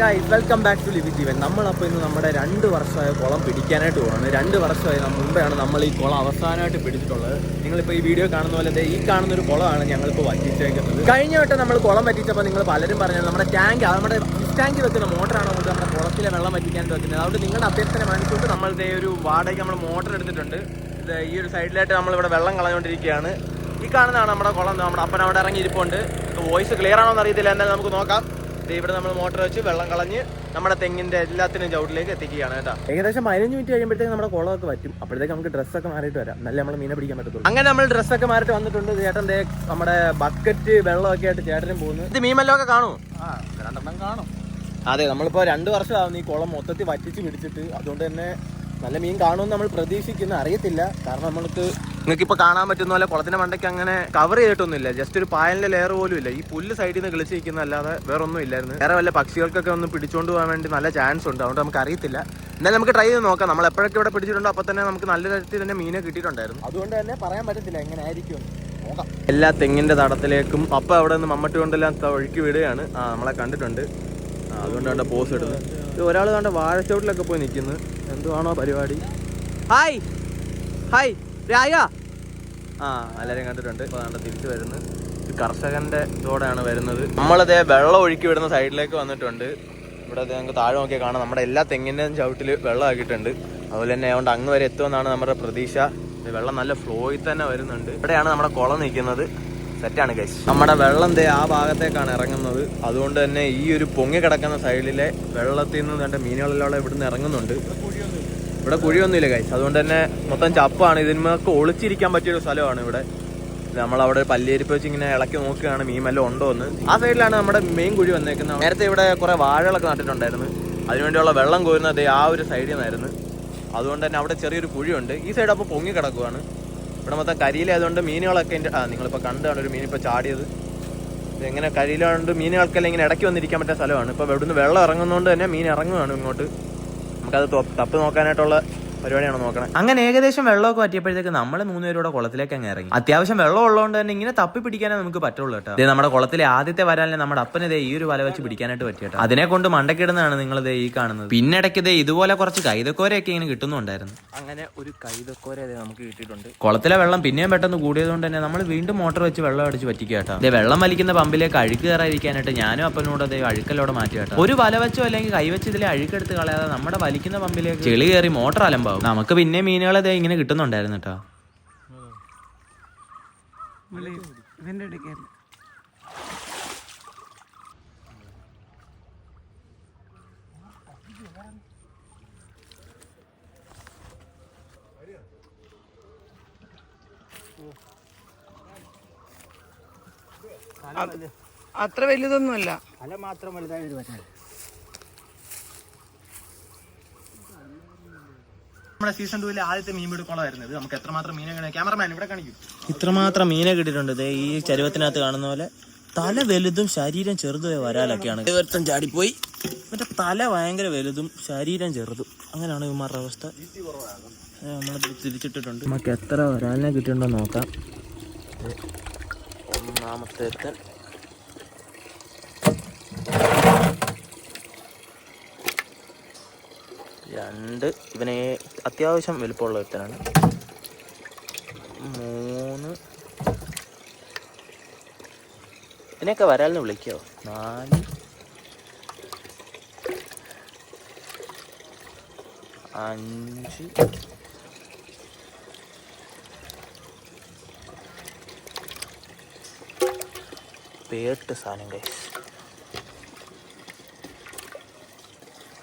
Guys welcome back to Lewy Jeevan നമ്മളപ്പോൾ ഇന്ന് നമ്മുടെ രണ്ട് വർഷമായ കുളം പിടിക്കാനായിട്ട് പോകണം രണ്ട് വർഷമായി മുമ്പാണ് നമ്മൾ ഈ കുളം അവസാനമായിട്ട് പിടിച്ചിട്ടുള്ളത്. നിങ്ങളിപ്പോൾ ഈ വീഡിയോ കാണുന്ന പോലെ ഈ കാണുന്ന ഒരു കുളമാണ് ഞങ്ങളിപ്പോൾ വറ്റിച്ചേക്കുന്നത്. കഴിഞ്ഞ വട്ടം നമ്മൾ കുളം പറ്റിച്ചപ്പോൾ നിങ്ങൾ പലരും പറഞ്ഞത് നമ്മുടെ ടാങ്ക് നമ്മുടെ ടാങ്ക് വെക്കുന്ന മോട്ടറാണ് നമുക്ക് നമ്മുടെ കുളത്തിലെ വെള്ളം വറ്റിക്കാനായിട്ട് വെക്കുന്നത്. അതുകൊണ്ട് നിങ്ങളുടെ അഭ്യർത്ഥന മാനിച്ചുകൊണ്ട് നമ്മളുടെ ഒരു വാടക നമ്മൾ മോട്ടർ എടുത്തിട്ടുണ്ട്. ഇത് ഈ ഒരു സൈഡിലായിട്ട് നമ്മളിവിടെ വെള്ളം കളഞ്ഞുകൊണ്ടിരിക്കുകയാണ്. ഈ കാണുന്നതാണ് നമ്മുടെ കുളം. നമ്മുടെ അപ്പൻ അവിടെ ഇറങ്ങി ഇരിപ്പുണ്ട് വോയിസ് ക്ലിയർ ആണോ എന്ന് എന്നാലും നമുക്ക് നോക്കാം. ഇവിടെ നമ്മൾ മോട്ടോർ വെച്ച് വെള്ളം കളഞ്ഞ് നമ്മുടെ തെങ്ങിന്റെ എല്ലാത്തിനും ചവിട്ടിലേക്ക് എത്തിക്കുകയാണ് കേട്ടോ. ഏകദേശം പതിനഞ്ച് മിനിറ്റ് കഴിയുമ്പോഴത്തേക്ക് നമ്മുടെ കുളമൊക്കെ പറ്റും അപ്പോഴത്തേക്ക് നമുക്ക് ഡ്രസ്സൊക്കെ മാറിയിട്ട് വരാം. നല്ല നമ്മൾ മീനെ പിടിക്കാൻ പറ്റത്തുള്ളൂ. അങ്ങനെ നമ്മൾ ഡ്രസ്സൊക്കെ മാറിയിട്ട് വന്നിട്ടുണ്ട്. ചേട്ടൻ ദേ നമ്മുടെ ബക്കറ്റ് വെള്ളമൊക്കെ ആയിട്ട് ചേട്ടനും പോകുന്നു. ഇത് മീമല്ലൊക്കെ കാണും രണ്ടെണ്ണം കാണും. അതെ നമ്മളിപ്പോ രണ്ട് വർഷമാവുന്നു ഈ കുളം മൊത്തത്തിൽ വറ്റിച്ച് പിടിച്ചിട്ട്. അതുകൊണ്ട് തന്നെ നല്ല മീൻ കാണുമെന്ന് നമ്മൾ പ്രതീക്ഷിക്കുന്ന. അറിയത്തില്ല. കാരണം നമ്മൾക്ക് നിങ്ങൾക്ക് ഇപ്പൊ കാണാൻ പറ്റുന്ന പോലെ കുളത്തിന്റെ മണ്ടയ്ക്ക് അങ്ങനെ കവർ ചെയ്തിട്ടൊന്നുമില്ല. ജസ്റ്റ് ഒരു പായലിന്റെ ലെയർ പോലും ഇല്ല. ഈ പുല്ല് സൈഡിൽ നിന്ന് കിളിച്ച് നിൽക്കുന്ന അല്ലാതെ വേറെ ഒന്നും ഇല്ലായിരുന്നു. വേറെ വല്ല പക്ഷികൾക്കൊക്കെ ഒന്ന് പിടിച്ചുകൊണ്ട് പോകാൻ വേണ്ടി നല്ല ചാൻസ് ഉണ്ട്. അതുകൊണ്ട് നമുക്ക് അറിയത്തില്ല. എന്നാലും നമുക്ക് ട്രൈ ചെയ്ത് നോക്കാം. നമ്മൾ എപ്പോഴൊക്കെ ഇവിടെ പിടിച്ചിട്ടുണ്ടോ അപ്പൊ തന്നെ നമുക്ക് നല്ല തരത്തിൽ തന്നെ മീനെ കിട്ടിയിട്ടുണ്ടായിരുന്നു. അതുകൊണ്ട് തന്നെ പറയാൻ പറ്റത്തില്ല എങ്ങനെ ആയിരിക്കും എല്ലാ തെങ്ങിന്റെ തടത്തിലേക്കും പപ്പ അവിടെ നിന്ന് മമ്മട്ടി കൊണ്ടെല്ലാം ഒഴുക്കി വിടുകയാണ്. ആ നമ്മളെ കണ്ടിട്ടുണ്ട്. അതുകൊണ്ട് കണ്ട പോസ് ഇടുന്നത് ഇത് ഒരാൾ കണ്ട വാഴച്ചോട്ടിലൊക്കെ പോയി നിൽക്കുന്നു. എന്തുവാണോ പരിപാടി? ഹായ് ഹായ് രായ. ആ എല്ലാവരെയും കണ്ടിട്ടുണ്ട്. തിരിച്ചു വരുന്നത് ഇത് ഇതോടെയാണ് വരുന്നത്. നമ്മളിതേ വെള്ളം ഒഴുക്കി വിടുന്ന സൈഡിലേക്ക് വന്നിട്ടുണ്ട്. ഇവിടെ നമുക്ക് താഴെ നോക്കിയാൽ കാണാം. നമ്മുടെ എല്ലാ തെങ്ങിന്റെയും ചവിട്ടിൽ വെള്ളം ആക്കിയിട്ടുണ്ട് അതുപോലെ തന്നെ അതുകൊണ്ട് അങ്ങ് വരെ എത്തുമെന്നാണ് നമ്മുടെ പ്രതീക്ഷ. വെള്ളം നല്ല ഫ്ലോയിൽ തന്നെ വരുന്നുണ്ട്. ഇവിടെയാണ് നമ്മുടെ കുളം നിൽക്കുന്നത്. സെറ്റാണ് ഗൈസ് നമ്മുടെ വെള്ളം ദേ ആ ഭാഗത്തേക്കാണ് ഇറങ്ങുന്നത്. അതുകൊണ്ട് തന്നെ ഈ ഒരു പൊങ്ങി കിടക്കുന്ന സൈഡിലെ വെള്ളത്തിൽ നിന്ന് കണ്ട മീനുകളെല്ലാം ഇവിടുന്ന് ഇറങ്ങുന്നുണ്ട്. ഇവിടെ കുഴിയൊന്നുമില്ല കൈസ് അതുകൊണ്ട് തന്നെ മൊത്തം ചപ്പാണ്. ഇതിന്മേക്ക് ഒളിച്ചിരിക്കാൻ പറ്റിയൊരു സ്ഥലമാണ് ഇവിടെ. നമ്മളവിടെ പല്ലേരിപ്പ് വെച്ച് ഇങ്ങനെ ഇളക്കി നോക്കുകയാണ്. മീൻ വല്ലതും ഉണ്ടോ എന്ന്. ആ സൈഡിലാണ് നമ്മുടെ മെയിൻ കുഴി വന്നേക്കുന്നത്. നേരത്തെ ഇവിടെ കുറെ വാഴകളൊക്കെ നട്ടിട്ടുണ്ടായിരുന്നു. അതിനുവേണ്ടിയുള്ള വെള്ളം കോരുന്നത് ആ ഒരു സൈഡിൽ നിന്നായിരുന്നു. അതുകൊണ്ട് തന്നെ അവിടെ ചെറിയൊരു കുഴിയുണ്ട്. ഈ സൈഡ് അപ്പോൾ പൊങ്ങി കിടക്കുവാണ്. ഇവിടെ മൊത്തം കരിയിലായതുകൊണ്ട് മീനുകളൊക്കെ എന്റെ ആ നിങ്ങളിപ്പോൾ കണ്ടാണ് ഒരു മീൻ ഇപ്പോൾ ചാടിയത്. ഇതെങ്ങനെ കരിയിലാണ്ട് മീനുകൾക്കെല്ലാം ഇങ്ങനെ ഇടയ്ക്ക് വന്നിരിക്കാൻ പറ്റിയ സ്ഥലമാണ്. ഇപ്പോൾ ഇവിടുന്ന് വെള്ളം ഇറങ്ങുന്നതുകൊണ്ട് തന്നെ മീൻ ഇറങ്ങുകയാണ് ഇങ്ങോട്ട്. നമുക്കത് തപ്പ് നോക്കാനായിട്ടുള്ള പരിപാടിയാണ് നോക്കണേ? അങ്ങനെ ഏകദേശം വെള്ളമൊക്കെ പറ്റിയപ്പോഴത്തേക്ക് നമ്മൾ മൂന്നുപേരൂടെ കുളത്തിലേക്ക് അങ്ങ് ഇറങ്ങി. അത്യാവശ്യം വെള്ളം ഉള്ളതുകൊണ്ട് തന്നെ ഇങ്ങനെ തപ്പി പിടിക്കാനേ നമുക്ക് പറ്റുള്ളൂ കേട്ടോ. ഇത് നമ്മുടെ കുളത്തിലെ ആദ്യത്തെ വരാലിനെ നമ്മുടെ അപ്പന് ദേ ഈ ഒരു വല വെച്ച് പിടിക്കാനായിട്ട് പറ്റിയിട്ട് അതിനെ കൊണ്ട് മണ്ടക്കിടുന്നതാണ് നിങ്ങൾ ഇതേ ഈ കാണുന്നത്. പിന്നെ ഇടയ്ക്ക് ദേ ഇതുപോലെ കുറച്ച് കൈതക്കോരയൊക്കെ ഇങ്ങനെ കിട്ടുന്നുണ്ടായിരുന്നു. അങ്ങനെ ഒരു കൈതക്കോര നമുക്ക് കിട്ടിയിട്ടുണ്ട്. കുളത്തിലെ വെള്ളം പിന്നെയും പെട്ടെന്ന് കൂടിയതുകൊണ്ട് തന്നെ നമ്മൾ വീണ്ടും മോട്ടർ വെച്ച് വെള്ളം അടിച്ച് പറ്റിക്കുക കേട്ടോ. ദേ വെള്ളം വലിക്കുന്ന പമ്പിലേക്ക് അഴുക്ക് കയറാതിരിക്കാനായിട്ട് ഞാനും അപ്പനോട് അതേ അഴുക്കലോടെ മാറ്റി കേട്ടോ. ഒരു വല വെച്ചോ അല്ലെങ്കിൽ കൈ വെച്ച് ഇതിലെ അഴുക്കെടുത്ത് കളയാതെ നമ്മുടെ വലിക്കുന്ന പമ്പിലേക്ക് ചെളി കയറി മോട്ടർ അലമ്പാവും നമുക്ക് പിന്നെ മീനുകൾ ദേ ഇങ്ങനെ കിട്ടുന്നുണ്ടായിരുന്നു കേട്ടോ അത്ര വലുതൊന്നുമല്ല അല്ല മാത്രം വലുതായി ഒരു പറ്റാൻ നമ്മുടെ സീസൺ ടൂവിലെ ആദ്യത്തെ മീൻ പിടുക്കോളം ഇത് നമുക്ക് എത്രമാത്രം മീനെ ക്യാമറമാൻ ഇവിടെ കാണിക്കും. ഇത്രമാത്രം മീനെ കിട്ടിയിട്ടുണ്ട് ദേ ഈ ചരുവത്തിനകത്ത് കാണുന്ന പോലെ തല വലുതും ശരീരം ചെറുതുമായ വരാലൊക്കെയാണ്. ഒരുത്തൻ ചാടിപ്പോയി. മറ്റേ തല ഭയങ്കര വലുതും ശരീരം ചെറുതും. അങ്ങനെയാണ് ഇവന്മാരുടെ അവസ്ഥ. നമ്മൾ തിരിച്ചിട്ടിട്ടുണ്ട്. നമുക്ക് എത്ര വരാലിനെ കിട്ടിയിട്ടുണ്ടോ നോക്കാം. ഒന്നാമത്തെ രണ്ട്. ഇവനെ അത്യാവശ്യം വലുപ്പമുള്ള ഒരുത്തനാണ്. മൂന്ന്. ഇതിനെയൊക്കെ വരാലിന് വിളിക്കോ? നാല്. അഞ്ച്. പേട്ട് സാധനം കഴിച്ചു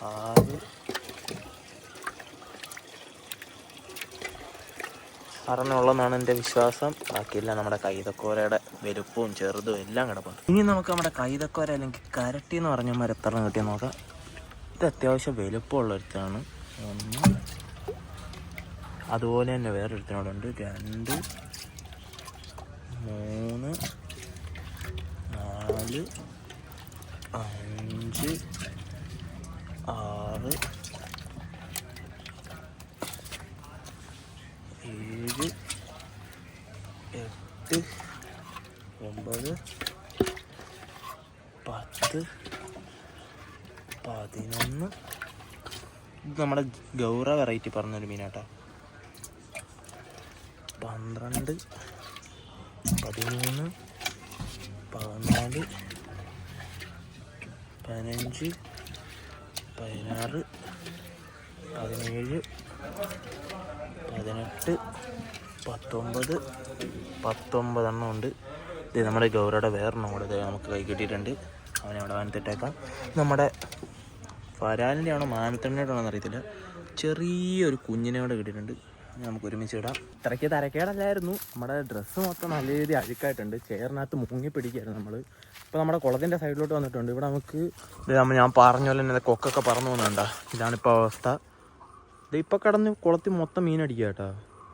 ആറ്. അറിഞ്ഞുള്ളതെന്നാണ് എന്റെ വിശ്വാസം. ബാക്കിയെല്ലാം നമ്മുടെ കൈതക്കോരയുടെ വലുപ്പവും ചെറുതും എല്ലാം കിടപ്പുണ്ട്. ഇനി നമുക്ക് നമ്മുടെ കൈതക്കോര അല്ലെങ്കിൽ കരട്ടി എന്ന് പറഞ്ഞ എത്ര കിട്ടിയ നോക്കാം. ഇത് അത്യാവശ്യം വലുപ്പമുള്ള ഒരുത്താണ് ഒന്ന്. അതുപോലെ തന്നെ വേറൊരുത്തിനോടുണ്ട് രണ്ട്. മൂന്ന്. നാല്. അഞ്ച്. ആറ്. പതിനൊന്ന് ഇത് നമ്മുടെ ഗൗറ വെറൈറ്റി പറഞ്ഞൊരു മീനാട്ടാ. പന്ത്രണ്ട് പതിമൂന്ന് പതിനാല് പതിനഞ്ച് പതിനാറ് പതിനേഴ് പതിനെട്ട് പത്തൊമ്പത് പത്തൊമ്പതെണ്ണം ഉണ്ട്. ഇത് നമ്മുടെ ഗൗരയുടെ കൂടെ ദേ നമുക്ക് കൈ കിട്ടിയിട്ടുണ്ട്. അവനെ അവിടെ വാനത്തിട്ടേക്കാം നമ്മുടെ ഫരാലിന്റെ ആണോ മാനത്തണ്ണയുടെ ആണോ അറിയത്തില്ല. ചെറിയൊരു കുഞ്ഞിനെ കൂടെ കിട്ടിയിട്ടുണ്ട്. നമുക്ക് ഒരുമിച്ച് ഇടാം. ഇത്രയ്ക്ക് തരക്കേടല്ലായിരുന്നു. നമ്മുടെ ഡ്രസ്സ് മൊത്തം നല്ല രീതി അഴുക്കായിട്ടുണ്ട്. ചേറിനകത്ത് മുങ്ങി പിടിക്കുകയായിരുന്നു നമ്മൾ ഇപ്പോൾ നമ്മുടെ കുളത്തിന്റെ സൈഡിലോട്ട് വന്നിട്ടുണ്ട്. ഇവിടെ നമുക്ക് ഞാൻ പറഞ്ഞ പോലെ തന്നെ കൊക്കൊക്കെ പറന്നു പോകുന്നുണ്ടോ ഇതാണിപ്പോൾ അവസ്ഥ. ഇത് ഇപ്പോൾ കിടന്ന് കുളത്തിൽ മൊത്തം മീൻ അടിക്കുക കേട്ടോ.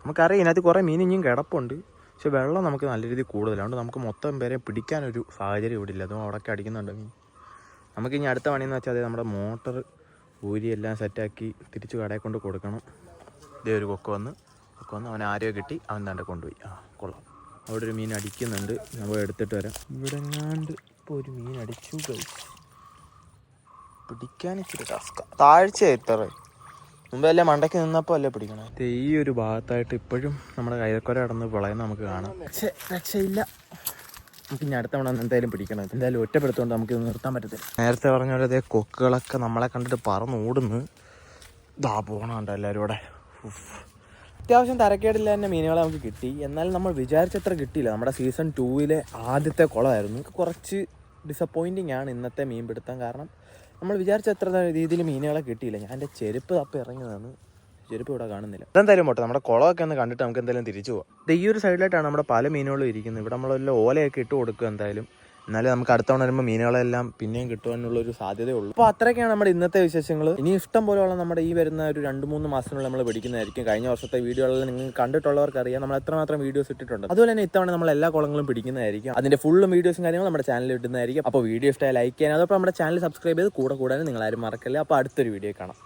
നമുക്കറിയാം ഇതിനകത്ത് കുറേ മീൻ ഇനിയും കിടപ്പുണ്ട്. പക്ഷെ വെള്ളം നമുക്ക് നല്ല രീതിയിൽ കൂടുതലാണ് നമുക്ക് മൊത്തം പേരെ പിടിക്കാനൊരു സാഹചര്യം ഇവിടെ ഇല്ല. അതും അവിടെയൊക്കെ അടിക്കുന്നുണ്ട് മീൻ. നമുക്ക് ഇനി അടുത്ത പണിയെന്ന് വെച്ചാൽ അത് നമ്മുടെ മോട്ടർ ഊരി എല്ലാം സെറ്റാക്കി തിരിച്ച് കടയിൽ കൊണ്ട് കൊടുക്കണം. ഇതേ ഒരു കൊക്ക് വന്ന് കൊക്ക് വന്ന് അവൻ ആരോ കിട്ടി അവൻ തന്റെ കൊണ്ടുപോയി. ആ കൊള്ളാം. അവിടെ ഒരു മീൻ അടിക്കുന്നുണ്ട്. നമ്മൾ എടുത്തിട്ട് വരാം. ഇവിടെ എങ്ങാണ്ട് ഇപ്പോൾ ഒരു മീൻ അടിച്ചു കഴിച്ചു പിടിക്കാൻ ഇച്ചിരി ടാസ്ക താഴ്ച എത്ര മുമ്പ് അല്ലേ മണ്ടയ്ക്ക് നിന്നപ്പോൾ അല്ലേ പിടിക്കണേ? ഈ ഒരു ഭാഗത്തായിട്ട് ഇപ്പോഴും നമ്മുടെ കൈതക്കൊര കടന്ന് വിളയുന്ന നമുക്ക് കാണാം. രക്ഷയില്ല. നമുക്ക് ഇനി അടുത്ത തവണ എന്തായാലും പിടിക്കണം. എന്തായാലും ഒറ്റപ്പെടുത്തുകൊണ്ട് നമുക്ക് ഇത് നിർത്താൻ പറ്റത്തില്ല. നേരത്തെ പറഞ്ഞ പോലെ അതേ കൊക്കുകളൊക്കെ നമ്മളെ കണ്ടിട്ട് പറന്ന് ഓടുന്നു ദാ പോണുണ്ട് എല്ലാവരും ഇവിടെ. അത്യാവശ്യം തരക്കേടില്ല തന്നെ മീനുകളെ നമുക്ക് കിട്ടി. എന്നാലും നമ്മൾ വിചാരിച്ചത്ര കിട്ടിയില്ല. നമ്മുടെ സീസൺ ടൂവിലെ ആദ്യത്തെ കുളമായിരുന്നു. കുറച്ച് ഡിസപ്പോയിന്റിങ് ആണ് ഇന്നത്തെ മീൻ പിടുത്തം കാരണം നമ്മൾ വിചാരിച്ചത്ര രീതിയിൽ മീനുകളെ കിട്ടിയില്ല. ഞാൻ എന്റെ ചെരുപ്പ് തപ്പി ഇറങ്ങിയതാണ്. ചെരുപ്പ് ഇവിടെ കാണുന്നില്ല. അതെന്തായാലും പോട്ടെ നമ്മുടെ കുളമൊക്കെ ഒന്ന് കണ്ടിട്ട് നമുക്ക് എന്തായാലും തിരിച്ചു പോകാം ഈ ഒരു സൈഡിലായിട്ടാണ് നമ്മുടെ പല മീനുകളും ഇരിക്കുന്നത്. ഇവിടെ നമ്മളെല്ലാം ഓലയൊക്കെ ഇട്ട് കൊടുക്കുക എന്തായാലും. എന്നാലേ നമുക്ക് അടുത്തവണ വരുമ്പോൾ മീനുകളെല്ലാം പിന്നെയും കിട്ടുവാനുള്ള ഒരു സാധ്യതയുള്ളൂ അപ്പോൾ അത്രയൊക്കെയാണ് നമ്മുടെ ഇന്നത്തെ വിശേഷങ്ങൾ ഇനി ഇഷ്ടം പോലെയുള്ള നമ്മുടെ ഈ വരുന്ന ഒരു രണ്ട് മൂന്ന് മാസത്തിനുള്ളിൽ നമ്മൾ പിടിക്കുന്നതായിരിക്കും. കഴിഞ്ഞ വർഷത്തെ വീഡിയോകളെല്ലാം നിങ്ങൾ കണ്ടിട്ടുള്ളവർക്ക് അറിയാം നമ്മൾ എത്രമാത്രം വീഡിയോസ് ഇട്ടിട്ടുണ്ട്. അതുപോലെ തന്നെ ഇത്തവണ നമ്മൾ എല്ലാ കുളങ്ങളും പിടിക്കുന്നതായിരിക്കും. അതിന്റെ ഫുള്ളും വീഡിയോസും കാര്യങ്ങളും നമ്മുടെ ചാനലിൽ ഇടുന്നതായിരിക്കും. അപ്പോൾ വീഡിയോ ഇഷ്ടമായി ലൈക്ക് ചെയ്യാൻ അതോടൊപ്പം നമ്മുടെ ചാനൽ സബ്സ്ക്രൈബ് ചെയ്ത് കൂടെ കൂടാനും നിങ്ങൾ ആരും മറക്കല്ല. അപ്പോൾ അടുത്തൊരു വീഡിയോ കാണാം.